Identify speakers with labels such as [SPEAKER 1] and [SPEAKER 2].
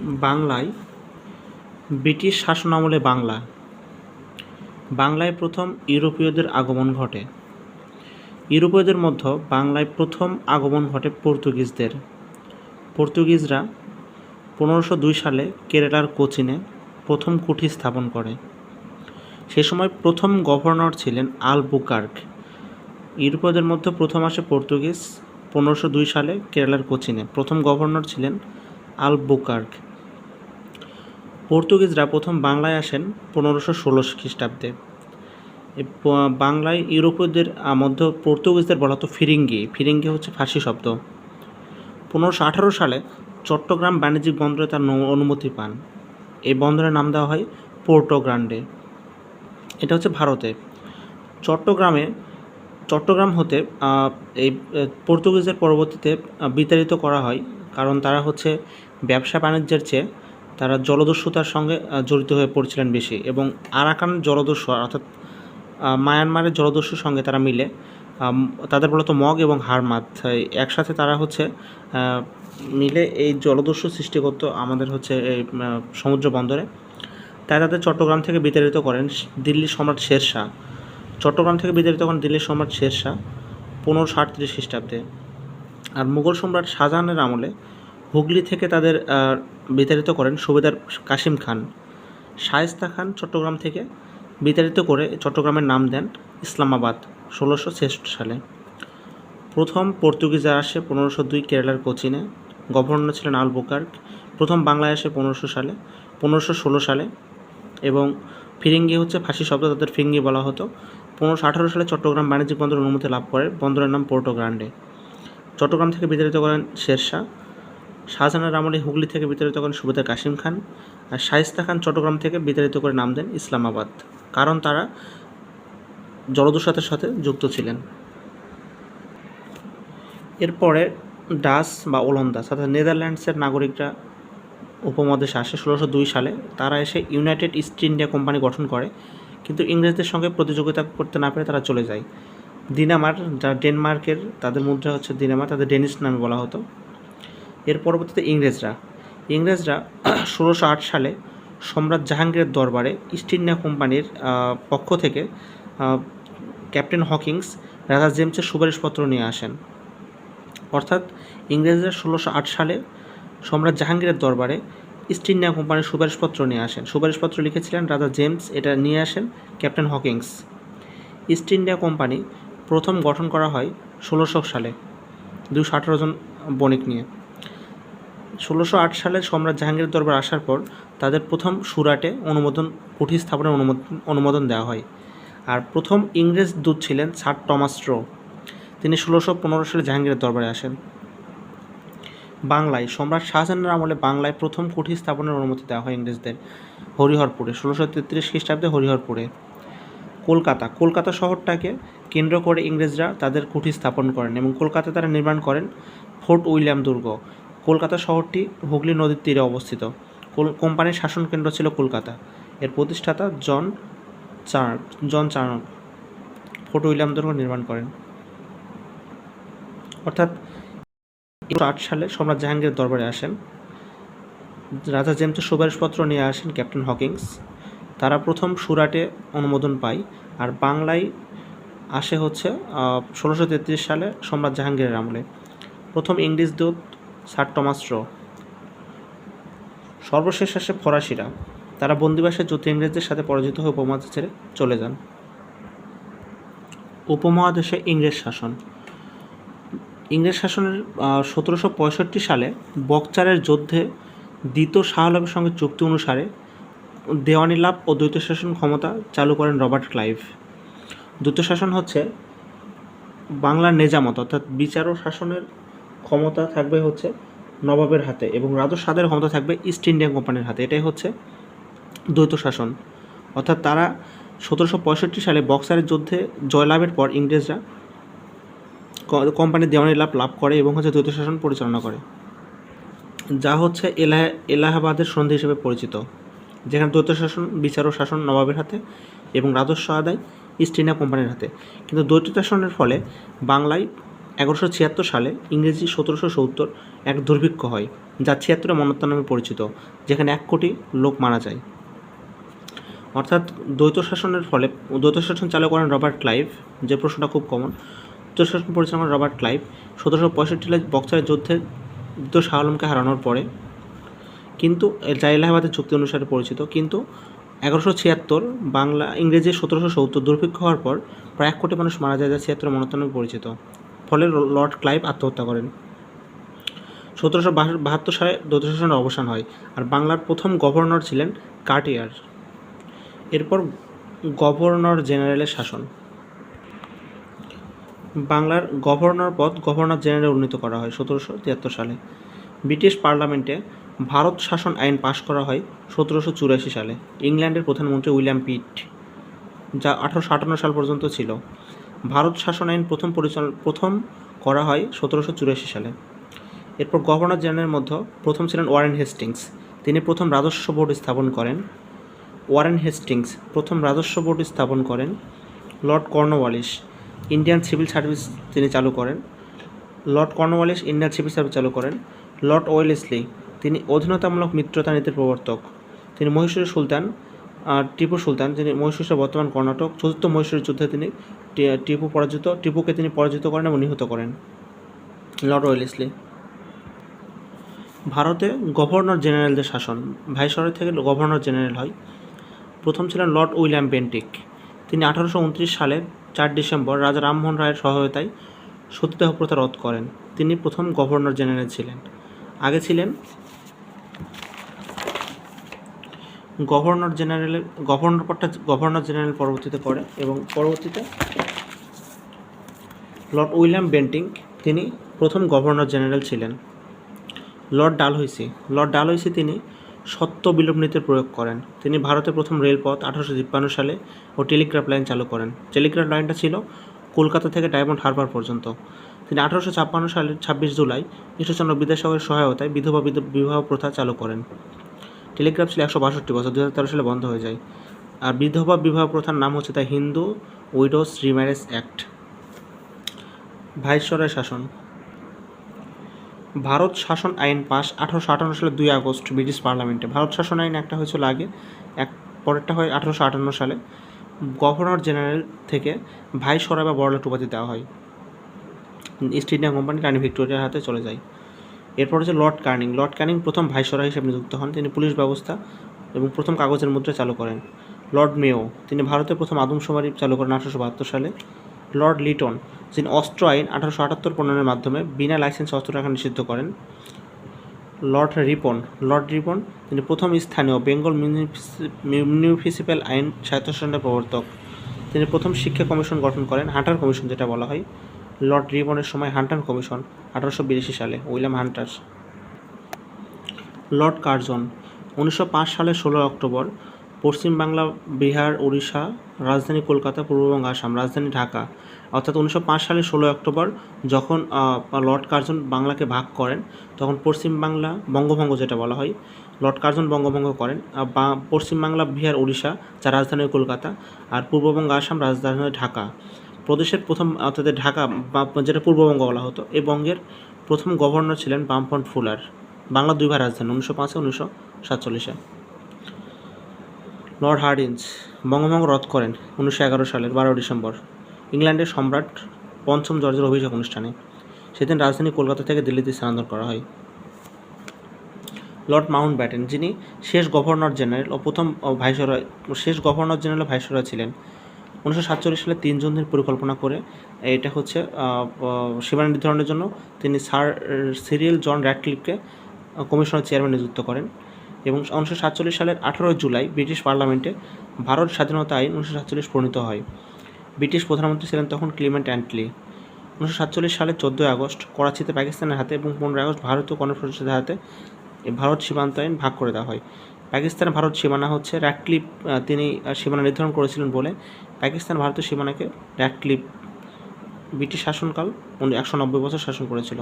[SPEAKER 1] বাংলায়, ব্রিটিশ শাসনামলে বাংলা। বাংলায় প্রথম ইউরোপীয়দের আগমন ঘটে। ইউরোপীয়দের মধ্যে বাংলায় প্রথম আগমন ঘটে পর্তুগিজদের। পর্তুগিজরা পনেরোশো দুই সালে কেরালার কোচিনে প্রথম কুঠি স্থাপন করে। সে সময় প্রথম গভর্নর ছিলেন আলবুকার্ক। ইউরোপীয়দের মধ্যে প্রথম আসে পর্তুগিজ। পনেরোশো দুই সালে কেরালার কোচিনে প্রথম গভর্নর ছিলেন আলবুকার্ক। পর্তুগিজরা প্রথম বাংলায় আসেন পনেরোশো ষোলো খ্রিস্টাব্দে। বাংলায় ইউরোপীয়দের মধ্যে পর্তুগিজদের বলা হতো ফিরিঙ্গি। ফিরিঙ্গি হচ্ছে ফার্সি শব্দ। পনেরোশো আঠারো সালে চট্টগ্রাম বাণিজ্যিক বন্দরে তার অনুমতি পান। এই বন্দরের নাম দেওয়া হয় পোর্টো গ্রান্ডে। এটা হচ্ছে ভারতে। চট্টগ্রামে, চট্টগ্রাম হতে এই পর্তুগিজের পরবর্তীতে বিতাড়িত করা হয়। কারণ তারা হচ্ছে ব্যবসা বাণিজ্যের চেয়ে তারা জলদস্যুতার সঙ্গে জড়িত হয়ে পড়ছিলেন বেশি এবং আরাকান জলদস্যু, অর্থাৎ মায়ানমারের জলদস্যুর সঙ্গে তারা মিলে তাদের মূলত মগ এবং হারমাত একসাথে তারা হচ্ছে মিলে এই জলদস্যু সৃষ্টি করতো আমাদের হচ্ছে এই সমুদ্র বন্দরে। তাই তাদের চট্টগ্রাম থেকে বিতাড়িত করেন দিল্লি সম্রাট শেরশাহ। চট্টগ্রাম থেকে বিতাড়িত করেন দিল্লির সম্রাট শেরশাহ, পনেরোশো আটত্রিশ খ্রিস্টাব্দে। আর মুঘল সম্রাট শাহজাহানের আমলে হুগলি থেকে তাদের বিতাড়িত করেন সুবেদার কাশিম খান। শায়েস্তা খান চট্টগ্রাম থেকে বিতাড়িত করে চট্টগ্রামের নাম দেন ইসলামাবাদ, ষোলোশো ছেষট্টি সালে। প্রথম পর্তুগিজরা আসে পনেরোশো দুই কেরালার কোচিনে। গভর্নর ছিলেন আলবুকার্ক প্রথম বাংলায় আসে পনেরোশো সালে, পনেরোশো ষোলো সালে এবং ফিরিঙ্গি হচ্ছে ফাঁসি শব্দ তাদের ফিরিঙ্গি বলা হতো। পনেরোশো আঠারো সালে চট্টগ্রাম বাণিজ্যিক বন্দর অনুমতি লাভ করে। বন্দরের নাম পোর্টো গ্রান্ডে। চট্টগ্রাম থেকে বিতাড়িত করেন শেরশাহ। শাহজাহানের আমলে হুগলি থেকে বিতাড়িত করেন সুবেদার কাশিম খান আর শায়েস্তা খান চট্টগ্রাম থেকে বিতাড়িত করে নাম দেন ইসলামাবাদ, কারণ তারা জলদস্যুতার সাথে যুক্ত ছিলেন। এরপরে ডাস বা ওলন্দাজ অর্থাৎ নেদারল্যান্ডসের নাগরিকরা উপমহাদেশে আসে ষোলোশো দুই সালে। তারা এসে ইউনাইটেড ইস্ট ইন্ডিয়া কোম্পানি গঠন করে, কিন্তু ইংরেজদের সঙ্গে প্রতিযোগিতা করতে না পেরে তারা চলে যায়। দিনামার, যা ডেনমার্কের, তাদের মুদ্রা হচ্ছে দিনামার, তাদের ডেনিস নামে বলা হতো। এর পরবর্তীতে ইংরেজরা। ইংরেজরা ষোলোশো আট সালে সম্রাট জাহাঙ্গীরের দরবারে ইস্ট ইন্ডিয়া কোম্পানির পক্ষ থেকে ক্যাপ্টেন হকিংস রাজা জেমসের সুপারিশপত্র নিয়ে আসেন। অর্থাৎ ইংরেজরা ষোলোশো আট সালে সম্রাট জাহাঙ্গীরের দরবারে ইস্ট ইন্ডিয়া কোম্পানির সুপারিশপত্র নিয়ে আসেন। সুপারিশপত্র লিখেছিলেন রাজা জেমস, এটা নিয়ে আসেন captain Hawkins. East India Company প্রথম গঠন করা হয় ষোলোশো সালে দুশো আঠারো জন বণিক নিয়ে। ষোলোশো আট সালে সম্রাট জাহাঙ্গীরের দরবার আসার পর তাদের প্রথম সুরাটে অনুমোদন কুঠি স্থাপনের অনুমোদন অনুমোদন দেওয়া হয়। আর প্রথম ইংরেজ দূত ছিলেন স্যার টমাস রো। তিনি ষোলোশো পনেরো সালে জাহাঙ্গীরের দরবারে আসেন। বাংলায়, সম্রাট শাহজাহানের আমলে বাংলায় প্রথম কুঠি স্থাপনের অনুমতি দেওয়া হয় ইংরেজদের হরিহরপুরে, ষোলোশো তেত্রিশ খ্রিস্টাব্দে হরিহরপুরে। কলকাতা কলকাতা শহরটাকে কেন্দ্র করে ইংরেজরা তাদের কুঠি স্থাপন করেন এবং কলকাতায় তারা নির্মাণ করেন ফোর্ট উইলিয়াম দুর্গ। কলকাতা শহরটি হুগলি নদীর তীরে অবস্থিত। কোম্পানির শাসন কেন্দ্র ছিল কলকাতা। এর প্রতিষ্ঠাতা John Charnock John Charnock Fort William দুর্গ নির্মাণ করেন। অর্থাৎ আট সালে সম্রাট জাহাঙ্গীর দরবারে আসেন। রাজা জেমসের সুপারিশপত্র নিয়ে আসেন ক্যাপ্টেন হকিংস। তারা প্রথম সুরাটে অনুমোদন পায়। আর বাংলায় আসে হচ্ছে ষোলোশো তেত্রিশ সালে সম্রাট জাহাঙ্গীরের আমলে। প্রথম ইংরেজ দূত স্যার টমাস র সর্বশেষ আসে ফরাসিরা। তারা বন্দিবাসে যুদ্ধ ইংরেজদের সাথে পরাজিত হয়ে উপমহাদেশ ছেড়ে চলে যান। উপমহাদেশে ইংরেজ শাসন। ইংরেজ শাসনের সতেরোশো পঁয়ষট্টি সালে বকচারের যুদ্ধে দ্বিতীয় শাহ আলমের সঙ্গে চুক্তি অনুসারে দেওয়ানি লাভ ও দ্বৈত শাসন ক্ষমতা চালু করেন রবার্ট ক্লাইভ। দ্বৈত শাসন হচ্ছে বাংলার নেজামত, অর্থাৎ বিচার ও শাসনের ক্ষমতা থাকবে হচ্ছে নবাবের হাতে এবং রাজস্ব আদায়ের ক্ষমতা থাকবে ইস্ট ইন্ডিয়া কোম্পানির হাতে। এটাই হচ্ছে দ্বৈত শাসন। অর্থাৎ তারা সতেরোশো পঁয়ষট্টি সালে বক্সারের যুদ্ধে জয়লাভের পর ইংরেজরা কোম্পানির দেওয়ানি লাভ লাভ করে এবং হচ্ছে দ্বৈত শাসন পরিচালনা করে। যা হচ্ছে এলাহ, এলাহাবাদের সন্ধি হিসেবে পরিচিত, যেখানে দ্বৈত শাসন, বিচার ও শাসন নবাবের হাতে এবং রাজস্ব আদায় ইস্ট ইন্ডিয়া কোম্পানির হাতে। কিন্তু দ্বৈত শাসনের ফলে বাংলায় এগারোশো ছিয়াত্তর সালে ইংরেজি সতেরোশো সত্তর এক দুর্ভিক্ষ হয়, যা ছিয়াত্তরের মনত্তা নামে পরিচিত, যেখানে এক কোটি লোক মারা যায়। অর্থাৎ দ্বৈত শাসনের ফলে, দ্বৈত শাসন চালু করেন রবার্ট ক্লাইভ, যে প্রশ্নটা খুব কমন দ্বৈত শাসন পরিচালনা রবার্ট ক্লাইভ। সতেরোশো পঁয়ষট্টি সালে বক্সারের যুদ্ধে দ্বিতীয় শাহ আলমকে হারানোর পরে কিন্তু যা এলাহাবাদের চুক্তি অনুসারে পরিচিত, কিন্তু এগারোশো ছিয়াত্তর বাংলা ইংরেজি সতেরোশো সত্তর দুর্ভিক্ষ হওয়ার পর প্রায় এক কোটি মানুষ মারা যায়, যা ছিয়াত্তর মনত্ব নামে পরিচিত। ফলে লর্ড ক্লাইভ আত্মহত্যা করেন। সতেরোশো বাহাত্তর সালে দ্বৈত শাসনের অবসান হয় আর বাংলার প্রথম গভর্নর ছিলেন কাটিয়ার এরপর গভর্নর জেনারেলের শাসন। বাংলার গভর্নর পদ গভর্নর জেনারেল উন্নীত করা হয় সতেরোশো তিয়াত্তর সালে। ব্রিটিশ পার্লামেন্টে ভারত শাসন আইন পাশ করা হয় সতেরোশো চুরাশি সালে। ইংল্যান্ডের প্রধানমন্ত্রী উইলিয়াম পিট, যা আঠারোশো আটান্ন সাল পর্যন্ত ছিল। ভারত শাসন আইন প্রথম পরিচালনা প্রথম করা হয় সতেরোশো চুরাশি সালে। এরপর গভর্নর জেনারেলের মধ্যে প্রথম ছিলেন ওয়ারেন হেস্টিংস। তিনি প্রথম রাজস্ব বোর্ড স্থাপন করেন। ওয়ারেন হেস্টিংস প্রথম রাজস্ব বোর্ড স্থাপন করেন Lord Cornwallis Indian civil service তিনি চালু করেন। Lord Cornwallis Indian civil service চালু করেন। লর্ড ওয়েলেসলি তিনি অধীনতামূলক মিত্রতা নীতির প্রবর্তক। তিনি মহীশূরের সুলতান টিপু সুলতান, যিনি মহীশূরের বর্তমান কর্ণাটক, চতুর্থ মহীশূরের যুদ্ধে তিনি টিপু পরাজিত, টিপুকে তিনি পরাজিত করেন এবং নিহত করেন। Lord Wellesley. ভারতে গভর্নর জেনারেলদের শাসন। ভাইসরয় থেকে গভর্নর জেনারেল হয়। প্রথম ছিলেন লর্ড উইলিয়াম বেন্টিক। তিনি আঠারোশো উনত্রিশ সালের চার ডিসেম্বর রাজা রামমোহন রায়ের সহায়তায় সতীদাহ প্রথা রদ করেন। তিনি প্রথম গভর্নর জেনারেল ছিলেন। আগে ছিলেন গভর্নর জেনারেলের গভর্নর পদটা গভর্নর জেনারেল পরবর্তীতে পড়ে এবং পরবর্তীতে লর্ড উইলিয়াম বেন্টিং, তিনি প্রথম গভর্নর জেনারেল ছিলেন। লর্ড ডালহৌসি লর্ড ডালহৌসি তিনি সত্য বিলোপ নীতির প্রয়োগ করেন। তিনি ভারতের প্রথম রেলপথ আঠারোশো তিপ্পান্ন সালে ও টেলিগ্রাফ লাইন চালু করেন। টেলিগ্রাফ লাইনটা ছিল কলকাতা থেকে ডায়মন্ড হারবার পর্যন্ত। তিনি আঠারোশো ছাপ্পান্ন সালের ছাব্বিশ জুলাই ঈশ্বরচন্দ্র বিদ্যাসাগরের সহায়তায় বিধবা বিধ- বিবাহ প্রথা চালু করেন। টেলিগ্রাফ ছিল একশো বাষট্টি বছর দু হাজার তেরো সালে বন্ধ হয়ে যায়। আর বিধবা বিবাহ প্রথার নাম হচ্ছে the Hindu widows remarriage act. Viceroy শাসন। ভারত শাসন আইন পাস আঠারোশো আটান্ন সালে দুই আগস্ট ব্রিটিশ পার্লামেন্টে। ভারত শাসন আইন একটা হয়েছিল আগে, এক পরেরটা হয় আঠারোশো আটান্ন সালে। গভর্নর জেনারেল থেকে ভাই সরাই বা বড়লাট উপাধি দেওয়া হয়। ইস্ট ইন্ডিয়া কোম্পানি রানী ভিক্টোরিয়ার হাতে চলে যায়। এরপর হচ্ছে লর্ড কার্নিং। লর্ড কার্নিং প্রথম ভাইসরয় হিসেবে নিযুক্ত হন। তিনি পুলিশ ব্যবস্থা এবং প্রথম কাগজের মুদ্রা চালু করেন। লর্ড মেও তিনি ভারতের প্রথম আদমশুমারি চালু করেন আঠারোশো বাহাত্তর সালে। লর্ড লিটন যিনি অস্ত্র আইন আঠারোশো আটাত্তর প্রণয়নের মাধ্যমে বিনা লাইসেন্স অস্ত্র রাখা নিষিদ্ধ করেন, লর্ড রিপন। লর্ড রিপন তিনি প্রথম স্থানীয় বেঙ্গল মিউনিসিপ্যাল আইন স্বায়ত্তশাসনের প্রবর্তক। তিনি প্রথম শিক্ষা কমিশন গঠন করেন হান্টার কমিশন যেটা বলা হয়। লর্ড রিপনের সময় হান্টার কমিশন আঠারোশো বিরাশি সালে, উইলিয়াম হান্টার লর্ড কার্জন, উনিশশো পাঁচ সালের ষোলো অক্টোবর, পশ্চিমবাংলা, বিহার, উড়িষ্যা, রাজধানী কলকাতা পূর্ববঙ্গ আসাম, রাজধানী ঢাকা। অর্থাৎ উনিশশো পাঁচ সালের ষোলো অক্টোবর যখন লর্ড কার্জন বাংলাকে ভাগ করেন, তখন পশ্চিমবাংলা বঙ্গভঙ্গ যেটা বলা হয়, লর্ড কার্জন বঙ্গভঙ্গ করেন। বা- পশ্চিমবাংলা বিহার উড়িষ্যা যা রাজধানী কলকাতা, আর পূর্ববঙ্গ আসাম, রাজধানী ঢাকা। প্রদেশের প্রথম, অর্থাৎ ঢাকা যেটা পূর্ববঙ্গ বলা হতো, এই বঙ্গের প্রথম গভর্নর ছিলেন বামফ্রন্ট ফুলার, বাংলা দুইবার রাজধানী, উনিশশো পাঁচে উনিশশো সাতচল্লিশে লর্ড হার্ডিন্স বঙ্গভঙ্গ রদ করেন, উনিশশো এগারো সালের বারো ডিসেম্বর। ইংল্যান্ডের সম্রাট পঞ্চম জর্জের অভিষেক অনুষ্ঠানে। সেদিন রাজধানী কলকাতা থেকে দিল্লিতে স্থানান্তর করা হয়। লর্ড মাউন্ট ব্যাটেন যিনি শেষ গভর্নর জেনারেল ও প্রথম ভাইসরয়, শেষ গভর্নর জেনারেল ভাইসরয় ছিলেন। উনিশশো সাতচল্লিশ সালে তিন জনের পরিকল্পনা করে এটা হচ্ছে সীমানা নির্ধারণের জন্য তিনি স্যার সিরিয়াল জন র্যাডক্লিফকে কমিশনের চেয়ারম্যান নিযুক্ত করেন এবং উনিশশো সাতচল্লিশ সালের আঠারোই জুলাই ব্রিটিশ পার্লামেন্টে ভারত স্বাধীনতা আইন উনিশশো সাতচল্লিশ প্রণীত হয়। ব্রিটিশ প্রধানমন্ত্রী ছিলেন তখন ক্লিমেন্ট অ্যান্টলি। উনিশশো সাতচল্লিশ সালের চোদ্দোই আগস্ট করাচিতে পাকিস্তানের হাতে এবং পনেরোই আগস্ট ভারতীয় গণপরিষদের হাতে ভারত সীমান্ত আইন ভাগ করে দেওয়া হয়। পাকিস্তান ভারত সীমানা হচ্ছে র্যাডক্লিপ তিনি সীমানা নির্ধারণ করেছিলেন বলে পাকিস্তান ভারতের সীমানাকে র্যাডক্লিপ ব্রিটিশ শাসনকাল একশো নব্বই বছর শাসন করেছিল।